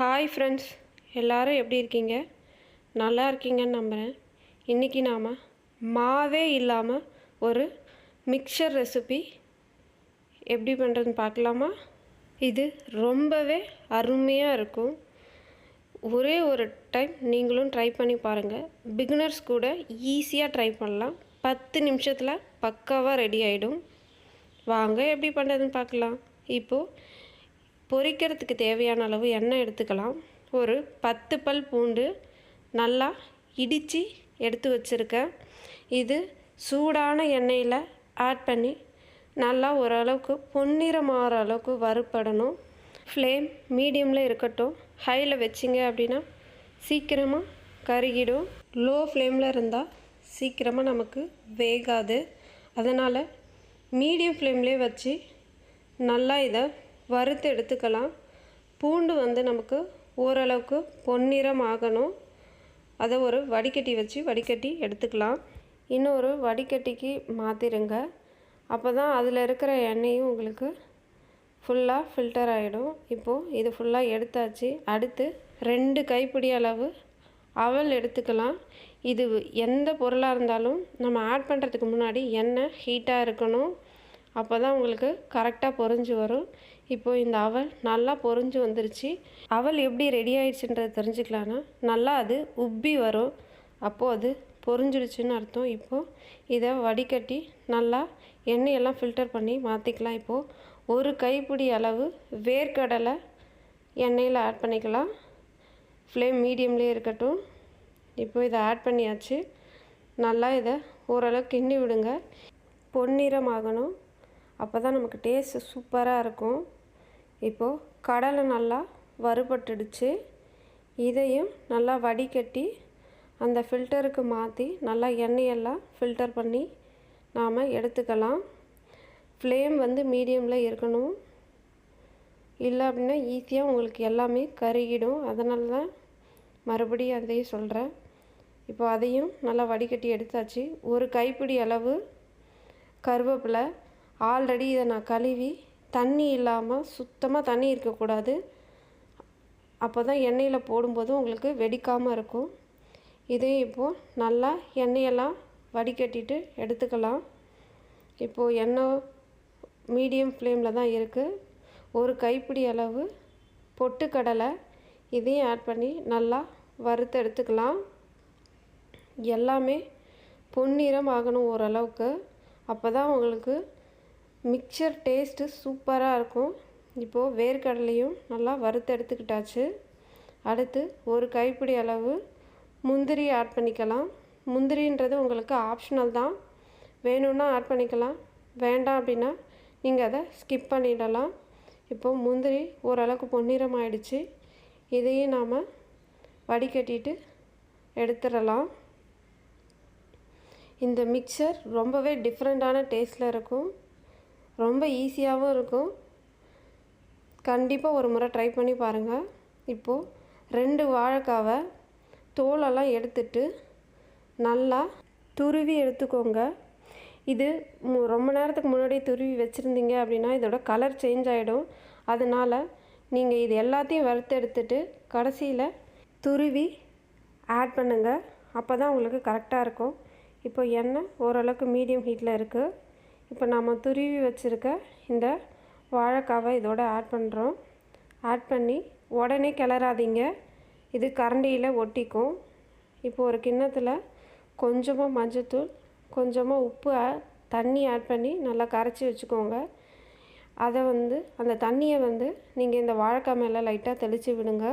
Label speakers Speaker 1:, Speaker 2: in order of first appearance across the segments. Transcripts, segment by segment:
Speaker 1: Hi friends எல்லோரும் எப்படி இருக்கீங்க? நல்லா இருக்கீங்கன்னு நம்புகிறேன் இன்றைக்கி நாம் மாவே இல்லாமல் ஒரு மிக்சர் ரெசிபி எப்படி பண்ணுறதுன்னு பார்க்கலாமா? இது ரொம்பவே அருமையாக இருக்கும். ஒரே ஒரு டைம் நீங்களும் ட்ரை பண்ணி பாருங்கள் பிகினர்ஸ் கூட ஈஸியாக ட்ரை பண்ணலாம். பத்து நிமிஷத்தில் பக்காவாக ரெடி ஆகிடும் வாங்க எப்படி பண்ணுறதுன்னு பார்க்கலாம். இப்போது பொரிக்கிறதுக்கு தேவையான அளவு எண்ணெய் எடுத்துக்கலாம். ஒரு பத்து பல் பூண்டு நல்லா இடித்து எடுத்து வச்சுருக்கேன். இது சூடான எண்ணெயில் ஆட் பண்ணி நல்லா ஓரளவுக்கு பொன்னிறம் ஆகிற அளவுக்கு வறுப்படணும். ஃப்ளேம் மீடியமில் இருக்கட்டும். ஹையில் வச்சிங்க அப்படின்னா சீக்கிரமாக கருகிடும். லோ ஃப்ளேமில் இருந்தால் சீக்கிரமாக நமக்கு வேகாது. அதனால் மீடியம் ஃப்ளேம்லேயே வச்சு நல்லா இதை வறுத்து எடுத்துக்கலாம். பூண்டு வந்து நமக்கு ஓரளவுக்கு பொன்னிறம் ஆகணும் அதை ஒரு வடிகட்டி வச்சு வடிகட்டி எடுத்துக்கலாம். இன்னொரு வடிகட்டிக்கு மாற்றிடுங்க அப்போ தான் அதில் இருக்கிற எண்ணெயும் உங்களுக்கு ஃபுல்லாக ஃபில்டர் ஆகிடும் இப்போது இது ஃபுல்லாக எடுத்தாச்சு. அடுத்து ரெண்டு கைப்பிடி அளவு அவல் எடுத்துக்கலாம். இது எந்த பொருளாக இருந்தாலும் நம்ம ஆட் பண்ணுறதுக்கு முன்னாடி எண்ணெய் ஹீட்டாக இருக்கணும். அப்போ தான் உங்களுக்கு கரெக்டாக பொரிஞ்சு வரும். இப்போது இந்த அவல் நல்லா பொரிஞ்சு வந்துருச்சு. அவல் எப்படி ரெடி ஆயிடுச்சுன்றதை தெரிஞ்சுக்கலான்னா நல்லா அது உப்பி வரும். அப்போது அது பொறிஞ்சிடுச்சுன்னு அர்த்தம். இப்போது இதை வடிகட்டி நல்லா எண்ணெயெல்லாம் ஃபில்டர் பண்ணி மாற்றிக்கலாம் இப்போது ஒரு கைப்பிடி அளவு வேர்க்கடலை எண்ணெயில் ஆட் பண்ணிக்கலாம். ஃப்ளேம் மீடியம்லேயே இருக்கட்டும். இப்போ இதை ஆட் பண்ணியாச்சு. நல்லா இதை ஓரளவு கிண்டி விடுங்க. பொன்னிறம் ஆகணும் அப்போ தான் நமக்கு டேஸ்ட்டு சூப்பராக இருக்கும். இப்போது கடலை நல்லா வறுபட்டுடுச்சு. இதையும் நல்லா வடிகட்டி அந்த ஃபில்டருக்கு மாற்றி நல்லா எண்ணெயெல்லாம் ஃபில்டர் பண்ணி நாம் எடுத்துக்கலாம். ஃப்ளேம் வந்து மீடியமில் இருக்கணும். இல்லை அப்படின்னா ஈஸியாக உங்களுக்கு எல்லாமே கருகிடும். அதனால தான் மறுபடியும் அதையும் சொல்கிறேன் இப்போ அதையும் நல்லா வடிகட்டி எடுத்தாச்சு. ஒரு கைப்பிடி அளவு கருவேப்பிலை. ஆல்ரெடி இதை நான் கழுவி தண்ணி இல்லாமல் சுத்தமாக தண்ணி இருக்கக்கூடாது. அப்போ தான் எண்ணெயில் போடும்போது உங்களுக்கு வெடிக்காமல் இருக்கும். இதையும் இப்போது நல்லா எண்ணெயெல்லாம் வடிகட்டிட்டு எடுத்துக்கலாம். இப்போது எண்ணெய் மீடியம் ஃப்ளேமில் தான் இருக்குது ஒரு கைப்பிடி அளவு பொட்டுக்கடலை இதையும் ஆட் பண்ணி நல்லா வறுத்து எடுத்துக்கலாம். எல்லாமே பொன்னிறம் ஆகணும் ஓரளவுக்கு. அப்போ தான் உங்களுக்கு மிக்சர் டேஸ்ட்டு சூப்பராக இருக்கும். இப்போது வேர்க்கடலையும் நல்லா வறுத்து எடுத்துக்கிட்டாச்சு. அடுத்து ஒரு கைப்பிடி அளவு முந்திரி ஆட் பண்ணிக்கலாம். முந்திரின்றது உங்களுக்கு ஆப்ஷனல் தான். வேணும்னா ஆட் பண்ணிக்கலாம். வேண்டாம் அப்படின்னா நீங்கள் அதை ஸ்கிப் பண்ணிடலாம். இப்போது முந்திரி ஓரளவுக்கு பொன்னிறம் ஆயிடுச்சு இதையும் நாம் வடிகட்டிட்டு எடுத்துடலாம். இந்த மிக்சர் ரொம்பவே டிஃப்ரெண்ட்டான டேஸ்ட்டில் இருக்கும். ரொம்ப ஈஸியாகவும் இருக்கும். கண்டிப்பாக ஒரு முறை ட்ரை பண்ணி பாருங்கள் இப்போது ரெண்டு வாழைக்காவை தோலெல்லாம் எடுத்துட்டு நல்லா துருவி எடுத்துக்கோங்க. இது ரொம்ப நேரத்துக்கு முன்னாடி துருவி வச்சுருந்தீங்க அப்படின்னா இதோட கலர் சேஞ்ச் ஆகிடும் அதனால் நீங்கள் இது எல்லாத்தையும் வறுத்து எடுத்துட்டு கடைசியில் துருவி ஆட் பண்ணுங்கள் அப்போ தான் உங்களுக்கு கரெக்டாக இருக்கும். இப்போ எண்ணெய் ஓரளவுக்கு மீடியம் ஹீட்டில் இருக்குது இப்போ நம்ம துருவி வச்சுருக்க இந்த வாழைக்காவை இதோட ஆட் பண்ணுறோம் ஆட் பண்ணி உடனே கிளறாதீங்க. இது கரண்டியில் ஒட்டிக்கும். இப்போ ஒரு கிண்ணத்தில் கொஞ்சமாக மஞ்சத்தூள் கொஞ்சமாக உப்பு தண்ணி ஆட் பண்ணி நல்லா கரைச்சி வச்சுக்கோங்க. அதை வந்து அந்த தண்ணியை வந்து நீங்கள் இந்த வாழைக்காய் மேலே லைட்டாக தெளித்து விடுங்க.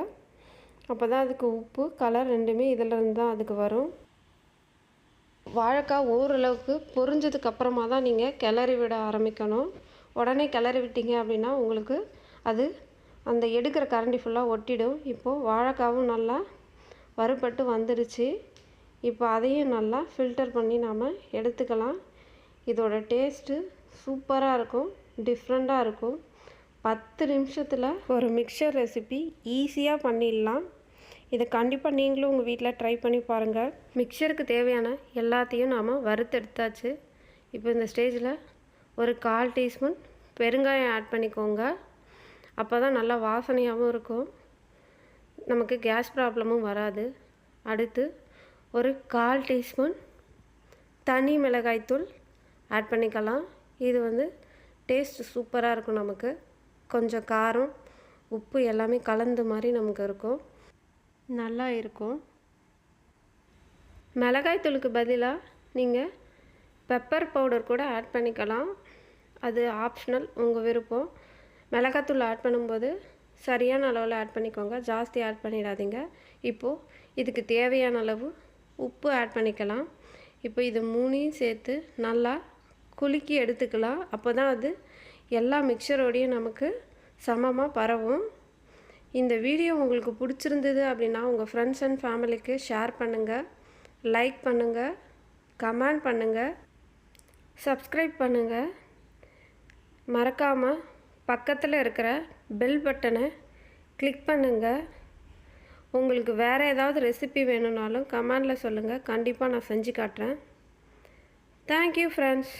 Speaker 1: அப்போ தான் அதுக்கு உப்பு கலர் ரெண்டுமே இதில் இருந்து தான் அதுக்கு வரும். வாழைக்காய் ஓரளவுக்கு பொரிஞ்சதுக்கு அப்புறமா தான் நீங்கள் கிளறி விட ஆரம்பிக்கணும். உடனே கிளறி விட்டீங்க அப்படின்னா உங்களுக்கு அது அந்த எடுக்கிற கரண்டி ஃபுல்லாக ஒட்டிடும். இப்போது வாழைக்காவும் நல்லா வறுபட்டு வந்துடுச்சு. இப்போ அதையும் நல்லா ஃபில்டர் பண்ணி நாம் எடுத்துக்கலாம். இதோட டேஸ்ட்டு சூப்பராக இருக்கும் டிஃப்ரெண்ட்டாக இருக்கும். பத்து நிமிஷத்தில் ஒரு மிக்சர் ரெசிபி ஈஸியாக பண்ணிடலாம். இதை கண்டிப்பாக நீங்களும் உங்கள் வீட்டில் ட்ரை பண்ணி பாருங்கள் மிக்சருக்கு தேவையான எல்லாத்தையும் நாம் வறுத்தெடுத்தாச்சு. இப்போ இந்த ஸ்டேஜில் ஒரு கால் டீஸ்பூன் பெருங்காயம் ஆட் பண்ணிக்கோங்க. அப்போ தான் நல்லா வாசனையாகவும் இருக்கும். நமக்கு கேஸ் ப்ராப்ளமும் வராது. அடுத்து ஒரு கால் டீஸ்பூன் தனி மிளகாய்த்தூள் ஆட் பண்ணிக்கலாம். இது வந்து டேஸ்ட் சூப்பராக இருக்கும் நமக்கு. கொஞ்சம் காரம் உப்பு எல்லாமே கலந்த மாதிரி நமக்கு இருக்கும். நல்லா இருக்கும். மிளகாய் தூளுக்கு பதிலாக நீங்கள் பெப்பர் பவுடர் கூட ஆட் பண்ணிக்கலாம். அது ஆப்ஷனல் உங்கள் விருப்பம். மிளகாத்தூள் ஆட் பண்ணும்போது சரியான அளவில் ஆட் பண்ணிக்கோங்க. ஜாஸ்தி ஆட் பண்ணிடாதீங்க. இப்போது இதுக்கு தேவையான அளவு உப்பு ஆட் பண்ணிக்கலாம். இப்போ இது மூணையும் சேர்த்து நல்லா குலுக்கி எடுத்துக்கலாம். அப்போ தான் அது எல்லா மிக்சரோடையும் நமக்கு சமமாக பரவும். இந்த வீடியோ உங்களுக்கு பிடிச்சிருந்தது அப்படின்னா உங்கள் ஃப்ரெண்ட்ஸ் அண்ட் ஃபேமிலிக்கு ஷேர் பண்ணுங்கள் லைக் பண்ணுங்கள் கமெண்ட் பண்ணுங்கள் சப்ஸ்கிரைப் பண்ணுங்கள் மறக்காமல் பக்கத்தில் இருக்கிற பெல் பட்டனை கிளிக் பண்ணுங்கள் உங்களுக்கு வேறு ஏதாவது ரெசிபி வேணும்னாலும் கமெண்டில் சொல்லுங்கள் கண்டிப்பாக நான் செஞ்சு காட்டுறேன். Thank you friends